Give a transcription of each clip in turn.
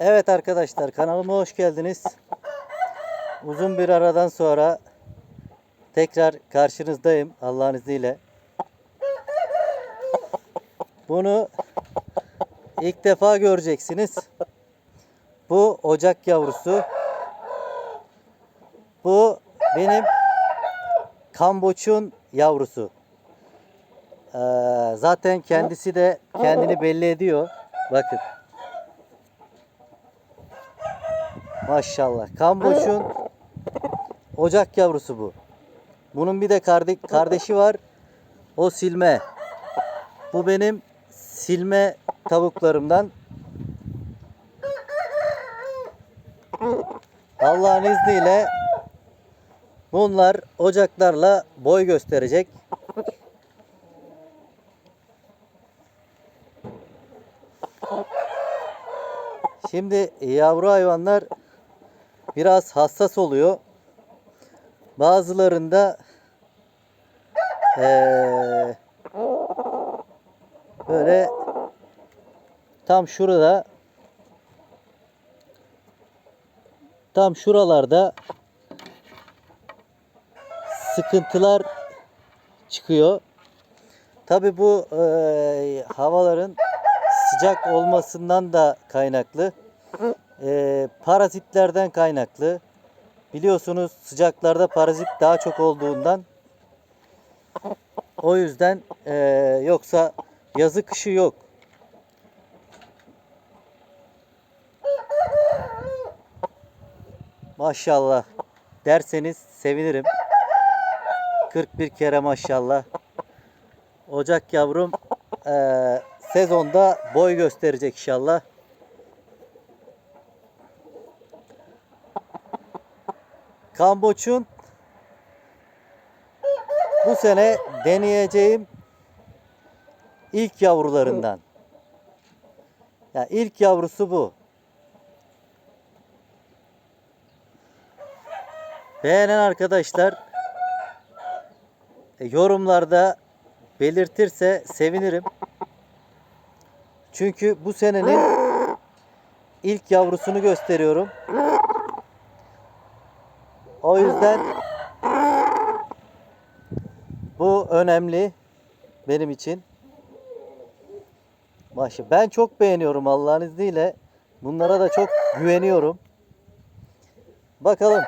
Evet arkadaşlar kanalıma hoş geldiniz. Uzun bir aradan sonra tekrar karşınızdayım Allah'ın izniyle. Bunu ilk defa göreceksiniz. Bu ocak yavrusu. Bu benim kamboçun yavrusu. Ee, zaten kendisi de kendini belli ediyor. Bakın. Maşallah. Kamboç'un ocak yavrusu bu. Bunun bir de karde kardeşi var. O silme. Bu benim silme tavuklarımdan. Allah'ın izniyle bunlar ocaklarla boy gösterecek. Şimdi yavru hayvanlar biraz hassas oluyor. Bazılarında eee, böyle tam şurada tam şuralarda sıkıntılar çıkıyor. Tabi bu eee, havaların sıcak olmasından da kaynaklı. Eee, parazitlerden kaynaklı. Biliyorsunuz sıcaklarda parazit daha çok olduğundan. O yüzden eee, yoksa yazı kışı yok. Maşallah derseniz sevinirim. 41 kere maşallah. Ocak yavrum eee, sezonda boy gösterecek inşallah. Kamboç'un bu sene deneyeceğim ilk yavrularından. Ya ilk yavrusu bu. Beğenen arkadaşlar e, yorumlarda belirtirse sevinirim. Çünkü bu senenin ilk yavrusunu gösteriyorum. O yüzden bu önemli benim için. Maşı ben çok beğeniyorum Allah'ın izniyle. Bunlara da çok güveniyorum. Bakalım.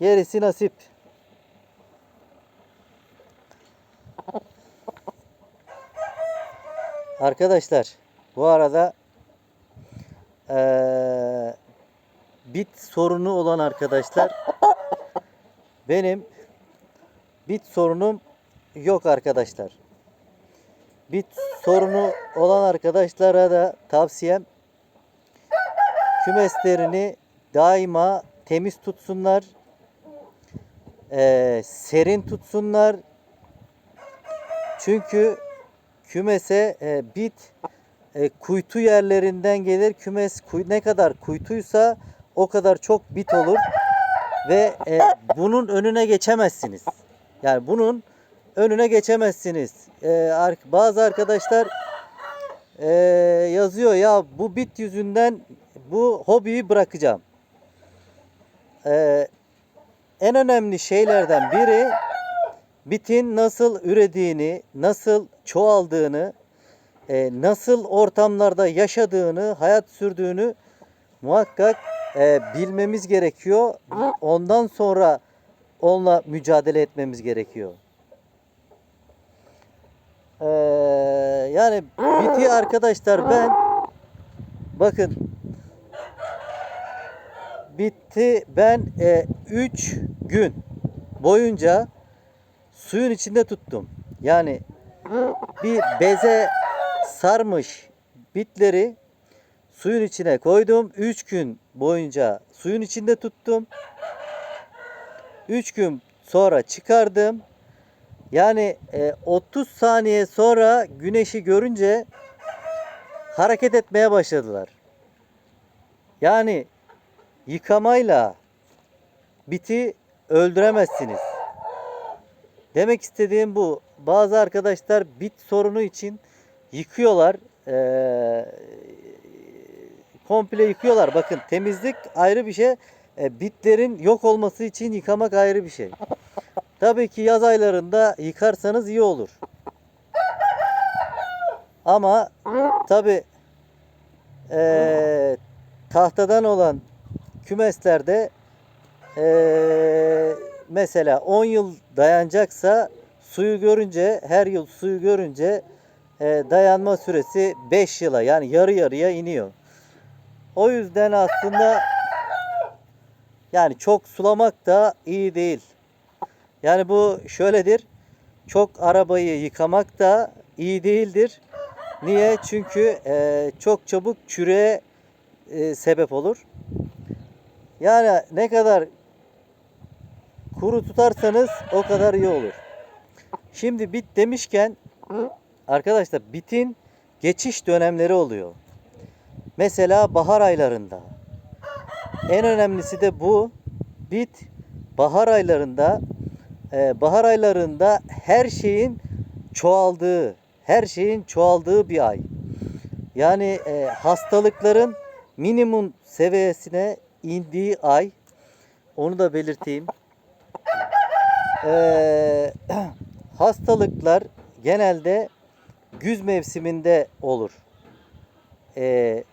Gerisi nasip. Arkadaşlar bu arada eee, bit sorunu olan arkadaşlar benim bit sorunum yok arkadaşlar. Bit sorunu olan arkadaşlara da tavsiyem kümeslerini daima temiz tutsunlar. eee, serin tutsunlar. Çünkü kümese e, bit e, kuytu yerlerinden gelir. Kümes kuy, ne kadar kuytuysa o kadar çok bit olur ve e, bunun önüne geçemezsiniz. Yani bunun önüne geçemezsiniz. E, bazı arkadaşlar e, yazıyor ya bu bit yüzünden bu hobiyi bırakacağım. E, en önemli şeylerden biri bitin nasıl ürediğini, nasıl çoğaldığını, e, nasıl ortamlarda yaşadığını, hayat sürdüğünü muhakkak e, bilmemiz gerekiyor. Ondan sonra onunla mücadele etmemiz gerekiyor. E, yani biti arkadaşlar ben bakın bitti ben 3 gün boyunca suyun içinde tuttum. Yani bir beze sarmış bitleri suyun içine koydum. 3 gün boyunca suyun içinde tuttum. 3 gün sonra çıkardım. Yani e, 30 saniye sonra güneşi görünce hareket etmeye başladılar. Yani yıkamayla biti öldüremezsiniz. Demek istediğim bu. Bazı arkadaşlar bit sorunu için yıkıyorlar. Ee, komple yıkıyorlar. Bakın temizlik ayrı bir şey. E, bitlerin yok olması için yıkamak ayrı bir şey. Tabii ki yaz aylarında yıkarsanız iyi olur. Ama tabii e, tahtadan olan kümeslerde e, mesela 10 yıl dayanacaksa suyu görünce her yıl suyu görünce e, dayanma süresi 5 yıla yani yarı yarıya iniyor. O yüzden aslında yani çok sulamak da iyi değil. Yani bu şöyledir. Çok arabayı yıkamak da iyi değildir. Niye? Çünkü e, çok çabuk çürüğe e, sebep olur. Yani ne kadar kuru tutarsanız o kadar iyi olur. Şimdi bit demişken arkadaşlar bitin geçiş dönemleri oluyor. Mesela bahar aylarında. En önemlisi de bu. Bit bahar aylarında e, bahar aylarında her şeyin çoğaldığı, her şeyin çoğaldığı bir ay. Yani e, hastalıkların minimum seviyesine indiği ay. Onu da belirteyim. E, hastalıklar genelde güz mevsiminde olur. E,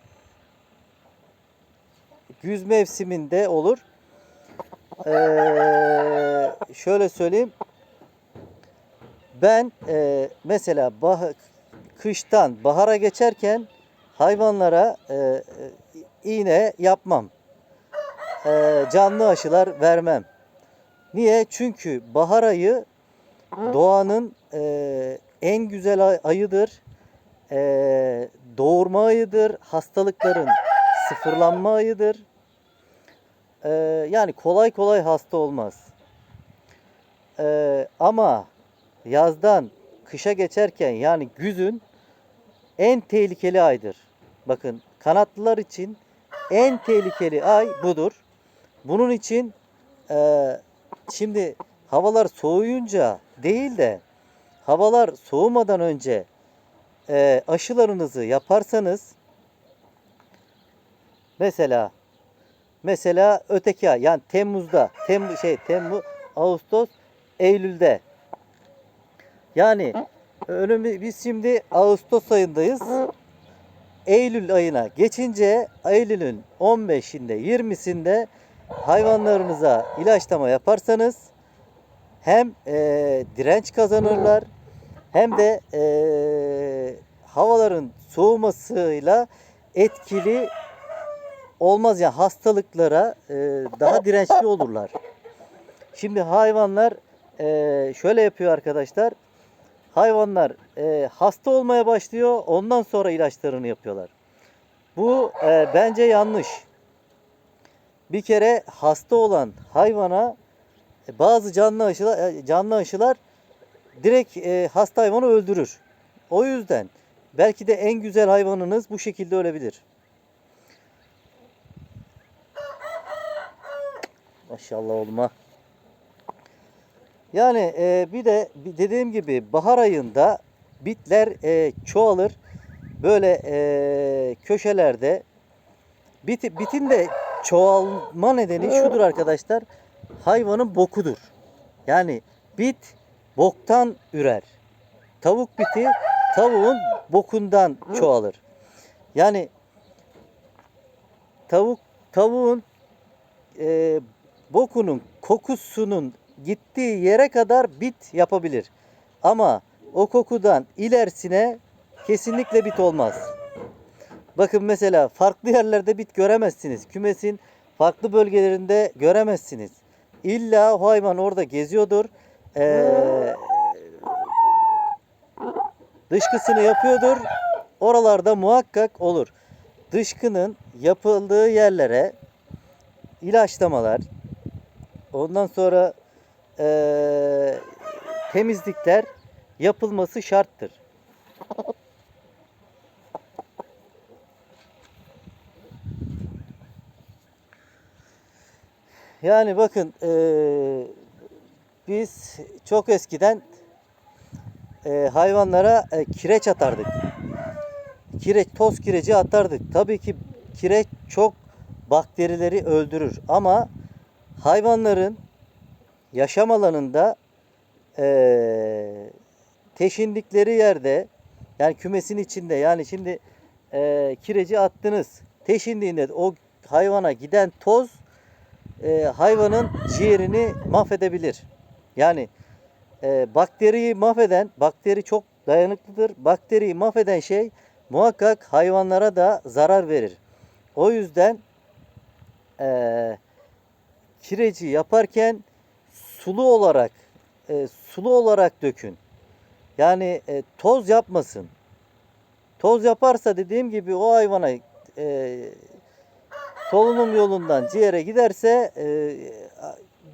güz mevsiminde olur. Ee, şöyle söyleyeyim. Ben e, mesela bah- kıştan bahara geçerken hayvanlara e, e, iğne yapmam. E, canlı aşılar vermem. Niye? Çünkü bahar ayı doğanın e, en güzel ay- ayıdır. E, doğurma ayıdır. Hastalıkların sıfırlanma ayıdır. Ee, yani kolay kolay hasta olmaz. Ee, ama yazdan kışa geçerken yani güzün en tehlikeli aydır. Bakın kanatlılar için en tehlikeli ay budur. Bunun için e, şimdi havalar soğuyunca değil de havalar soğumadan önce e, aşılarınızı yaparsanız mesela Mesela öteki ay yani Temmuz'da, Temmuz şey Temmuz, Ağustos, Eylül'de. Yani önümü biz şimdi Ağustos ayındayız. Eylül ayına geçince Eylül'ün 15'inde 20'sinde hayvanlarınıza ilaçlama yaparsanız hem e, direnç kazanırlar hem de e, havaların soğumasıyla etkili olmaz ya hastalıklara e, daha dirençli olurlar. Şimdi hayvanlar e, şöyle yapıyor arkadaşlar. Hayvanlar e, hasta olmaya başlıyor. Ondan sonra ilaçlarını yapıyorlar. Bu e, bence yanlış. Bir kere hasta olan hayvana e, bazı canlı aşılar, e, canlı aşılar direkt e, hasta hayvanı öldürür. O yüzden belki de en güzel hayvanınız bu şekilde ölebilir. Maşallah oğluma. Yani e, bir de dediğim gibi bahar ayında bitler e, çoğalır. Böyle e, köşelerde bit, bitin de çoğalma nedeni şudur arkadaşlar. Hayvanın bokudur. Yani bit boktan ürer. Tavuk biti tavuğun bokundan çoğalır. Yani tavuk tavuğun e, bokunun kokusunun gittiği yere kadar bit yapabilir. Ama o kokudan ilerisine kesinlikle bit olmaz. Bakın mesela farklı yerlerde bit göremezsiniz. Kümesin farklı bölgelerinde göremezsiniz. İlla o hayvan orada geziyordur. Ee, dışkısını yapıyordur. Oralarda muhakkak olur. Dışkının yapıldığı yerlere ilaçlamalar, ondan sonra eee, temizlikler yapılması şarttır. Yani bakın eee, biz çok eskiden eee, hayvanlara e, kireç atardık. Kireç, toz kireci atardık. Tabii ki kireç çok bakterileri öldürür. Ama hayvanların yaşam alanında eee teşindikleri yerde yani kümesin içinde yani şimdi eee, kireci attınız. Teşindiğinde o hayvana giden toz eee, hayvanın ciğerini mahvedebilir. Yani eee, bakteriyi mahveden, bakteri çok dayanıklıdır. Bakteriyi mahveden şey muhakkak hayvanlara da zarar verir. O yüzden eee, kireci yaparken sulu olarak e, sulu olarak dökün. Yani e, toz yapmasın. Toz yaparsa dediğim gibi o hayvana e, solunum yolundan ciğere giderse e,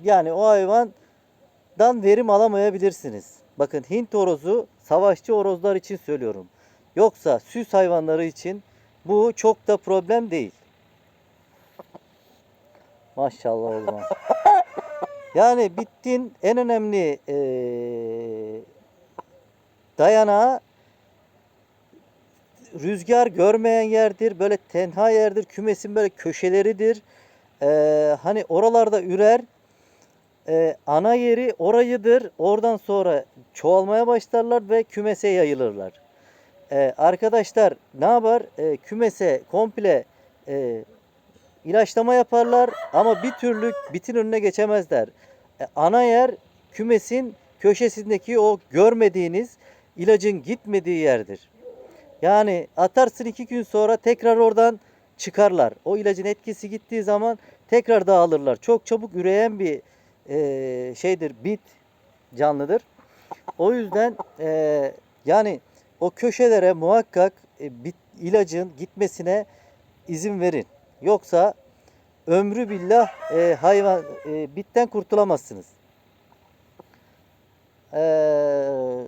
yani o hayvandan verim alamayabilirsiniz. Bakın Hint horozu savaşçı horozlar için söylüyorum. Yoksa süs hayvanları için bu çok da problem değil. Maşallah oğlum. Yani bitin en önemli eee dayanağı rüzgar görmeyen yerdir. Böyle tenha yerdir. Kümesin böyle köşeleridir. Eee, hani oralarda ürer. Eee, ana yeri orayıdır. Oradan sonra çoğalmaya başlarlar ve kümese yayılırlar. Eee, arkadaşlar ne yapar? Eee, kümese komple eee, ilaçlama yaparlar ama bir türlü bitin önüne geçemezler. E, ana yer kümesin köşesindeki o görmediğiniz ilacın gitmediği yerdir. Yani atarsın iki gün sonra tekrar oradan çıkarlar. O ilacın etkisi gittiği zaman tekrar dağılırlar. Çok çabuk üreyen bir e, şeydir, bit canlıdır. O yüzden e, yani o köşelere muhakkak e, bit, ilacın gitmesine izin verin. Yoksa ömrü billah e, hayvan e, bitten kurtulamazsınız. Ee,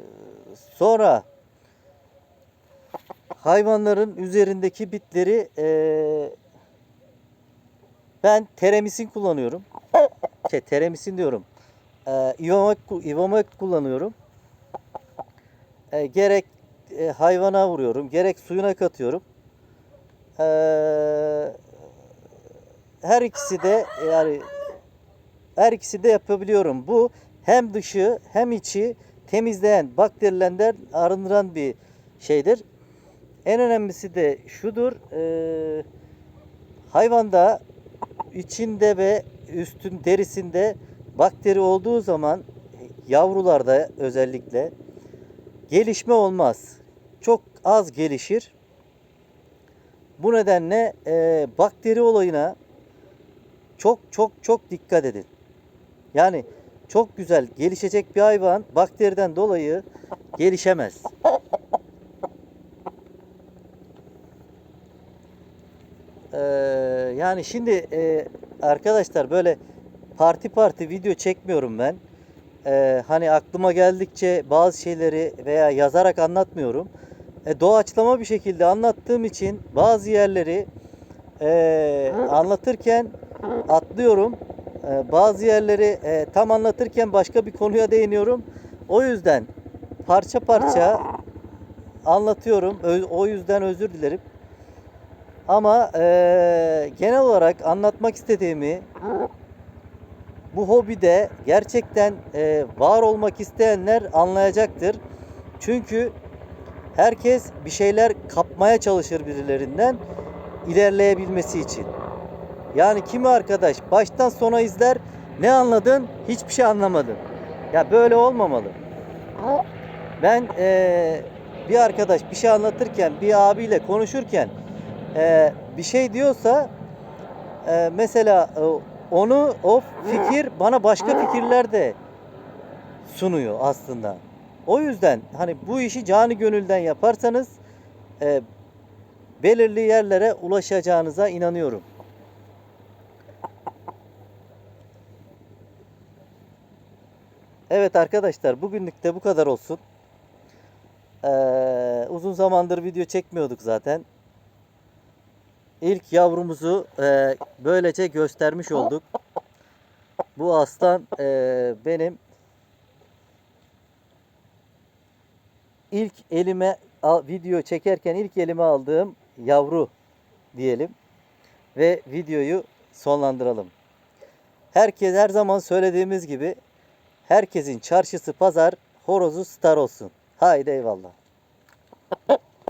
sonra hayvanların üzerindeki bitleri e, ben teremisin kullanıyorum. Şey, teremisin diyorum. Ivamek, Ivamek kullanıyorum. Ee, gerek e, hayvana vuruyorum, gerek suyuna katıyorum. Ee, her ikisi de yani her ikisi de yapabiliyorum. Bu hem dışı hem içi temizleyen, bakterilerden arındıran bir şeydir. En önemlisi de şudur. E, hayvanda içinde ve üstün derisinde bakteri olduğu zaman yavrularda özellikle gelişme olmaz. Çok az gelişir. Bu nedenle e, bakteri olayına çok çok çok dikkat edin. Yani çok güzel gelişecek bir hayvan bakteriden dolayı gelişemez. Ee, yani şimdi e, arkadaşlar böyle parti parti video çekmiyorum ben. Ee, hani aklıma geldikçe bazı şeyleri veya yazarak anlatmıyorum. E, doğaçlama bir şekilde anlattığım için bazı yerleri e, anlatırken atlıyorum. Ee, bazı yerleri e, tam anlatırken başka bir konuya değiniyorum. O yüzden parça parça anlatıyorum. O yüzden özür dilerim. Ama e, genel olarak anlatmak istediğimi bu hobide gerçekten e, var olmak isteyenler anlayacaktır. Çünkü herkes bir şeyler kapmaya çalışır birilerinden ilerleyebilmesi için. Yani kimi arkadaş baştan sona izler ne anladın hiçbir şey anlamadın. Ya böyle olmamalı. Ben eee, bir arkadaş bir şey anlatırken bir abiyle konuşurken eee, bir şey diyorsa eee, mesela e, onu o fikir bana başka fikirler de sunuyor aslında. O yüzden hani bu işi cani gönülden yaparsanız eee, belirli yerlere ulaşacağınıza inanıyorum. Evet arkadaşlar bugünlük de bu kadar olsun. Ee, uzun zamandır video çekmiyorduk zaten. İlk yavrumuzu e, böylece göstermiş olduk. Bu aslan e, benim ilk elime video çekerken ilk elime aldığım yavru diyelim. ve videoyu sonlandıralım. Herkes her zaman söylediğimiz gibi herkesin çarşısı pazar, horozu star olsun. Haydi eyvallah.